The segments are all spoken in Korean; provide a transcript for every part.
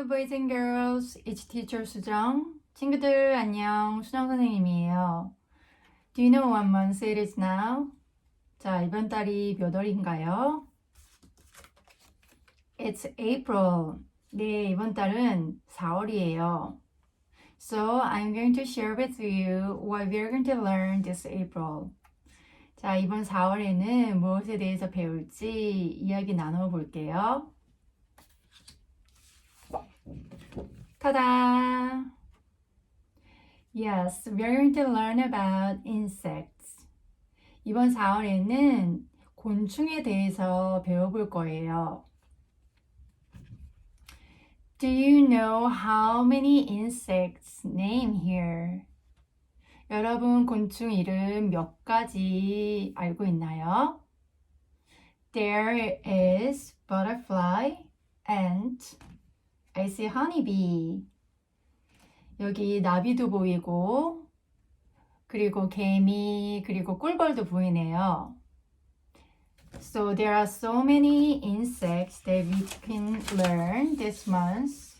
Hello, boys and girls. It's teacher 수정. 친구들 안녕. 수정 선생님이에요. Do you know what month it is now? 자, 이번 달이 몇 월인가요? It's April. 네, 이번 달은 4월이에요. So, I'm going to share with you what we're going to learn this April. 자, 이번 4월에는 무엇에 대해서 배울지 이야기 나눠 볼게요. Ta-da! Yes, we're going to learn about insects. 이번 4월에는 곤충에 대해서 배워볼 거예요. Do you know how many insects name here? 여러분 곤충 이름 몇 가지 알고 있나요? There is butterfly, ant, I see honeybee. 여기 나비도 보이고, 그리고 개미, 그리고 꿀벌도 보이네요. So there are so many insects that we can learn this month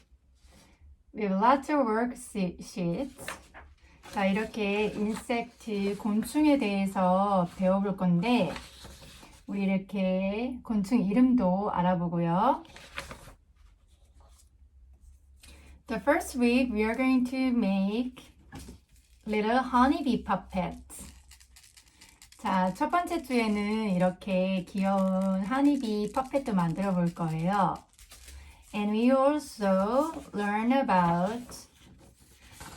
with lots of worksheets. 자, 이렇게 인섹트, 곤충에 대해서 배워볼 건데, 우리 이렇게 곤충 이름도 알아보고요. The first week we are going to make little honeybee puppets. 자, 첫 번째 주에는 이렇게 귀여운 honeybee 퍼펫도 만들어 볼 거예요. And we also learn about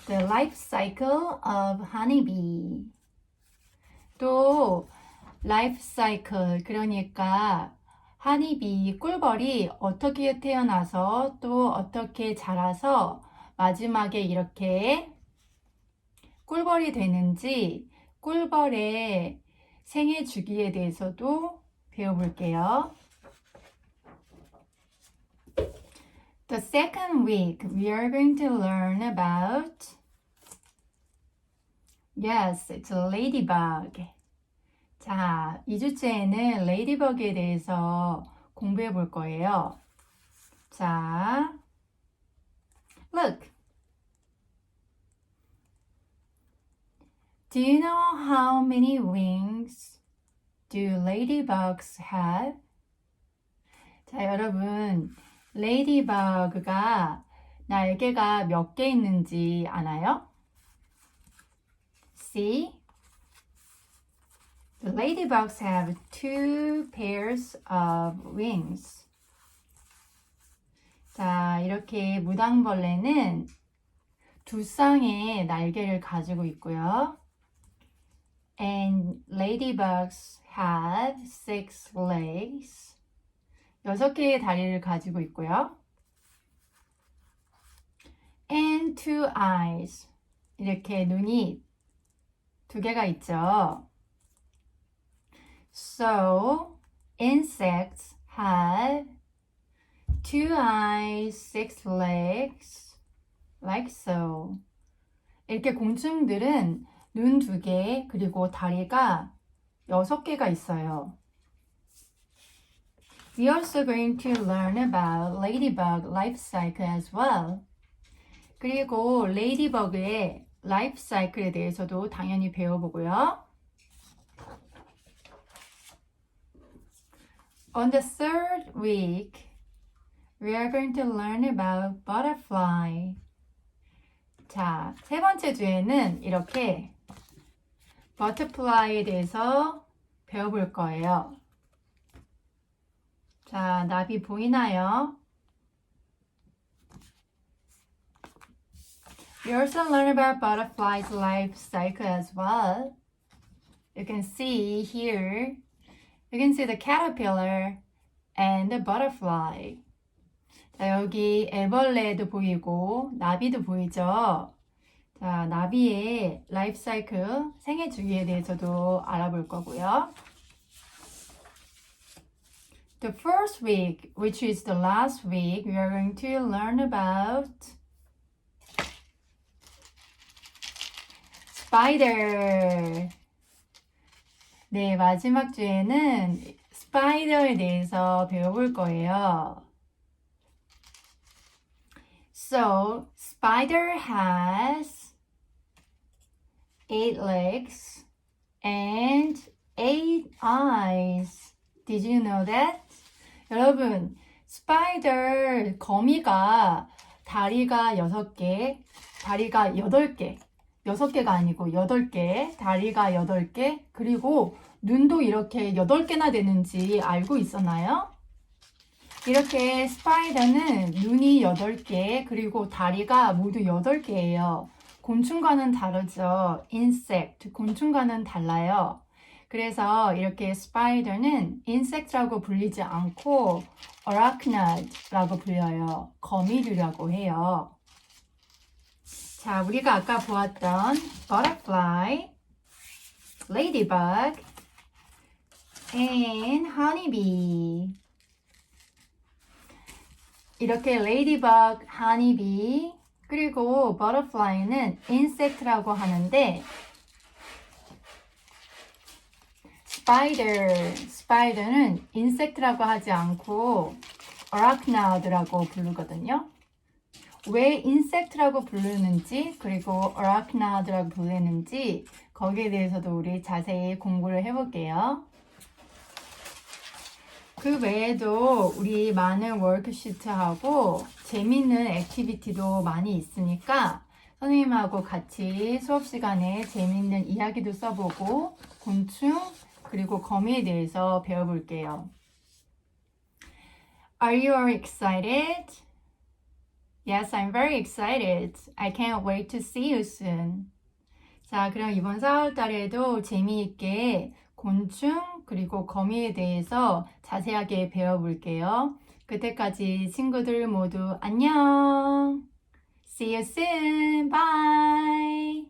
the life cycle of honeybee. 또 life cycle 그러니까 하니비 꿀벌이 어떻게 태어나서 또 어떻게 자라서 마지막에 이렇게 꿀벌이 되는지 꿀벌의 생애 주기에 대해서도 배워볼게요. The second week we are going to learn about Yes, it's a ladybug. 자, 2주째에는 레이디버그에 대해서 공부해 볼 거예요. 자, look. Do you know how many wings do ladybugs have? 자, 여러분, 레이디버그가 날개가 몇 개 있는지 아나요? See? Ladybugs have two pairs of wings. 자, 이렇게 무당벌레는 두 쌍의 날개를 가지고 있고요. And ladybugs have six legs. 여섯 개의 다리를 가지고 있고요. And two eyes. 이렇게 눈이 두 개가 있죠. So, insects have two eyes, six legs, like so. 이렇게 곤충들은 눈 두 개, 그리고 다리가 여섯 개가 있어요. We also going to learn about ladybug life cycle as well. 그리고 레이디버그의 라이프 사이클에 대해서도 당연히 배워보고요. On the third week, we are going to learn about butterfly. 자, 세 번째 주에는 이렇게 butterfly에 대해서 배워볼 거예요. 자, 나비 보이나요? We also learn about butterfly's life cycle as well. You can see here You can see the caterpillar and the butterfly. 자, 여기 애벌레도 보이고 나비도 보이죠? 자, 나비의 라이프 사이클, 생애 주기에 대해서도 알아볼 거고요. The first week, which is the last week, we are going to learn about spider. 네, 마지막 주에는 스파이더에 대해서 배워볼 거예요. So, spider has eight legs and eight eyes. Did you know that? 여러분, spider 거미가 다리가 여섯 개, 다리가 여덟 개, 여섯 개가 아니고 여덟 개, 다리가 여덟 개, 그리고 눈도 이렇게 여덟 개나 되는지 알고 있었나요? 이렇게 스파이더는 눈이 8개, 그리고 다리가 모두 8개예요. 곤충과는 다르죠. insect, 곤충과는 달라요. 그래서 이렇게 스파이더는 insect라고 불리지 않고 arachnid라고 불려요. 거미류라고 해요. 자, 우리가 아까 보았던 butterfly, ladybug, and honeybee. 이렇게 레이디박, 하니비, 그리고 버터플라이는 인섹트라고 하는데 스파이더, 스파이더는 인섹트라고 하지 않고 어라크나드라고 부르거든요. 왜 인섹트라고 부르는지 그리고 어라크나드라고 부르는지 거기에 대해서도 우리 자세히 공부를 해볼게요. 그 외에도 우리 많은 워크시트하고 재밌는 액티비티도 많이 있으니까 선생님하고 같이 수업 시간에 재밌는 이야기도 써보고 곤충 그리고 거미에 대해서 배워볼게요. Are you excited? Yes, I'm very excited. I can't wait to see you soon. 자, 그럼 이번 4월 달에도 재미있게 곤충 그리고 거미에 대해서 자세하게 배워볼게요. 그때까지 친구들 모두 안녕! See you soon! Bye!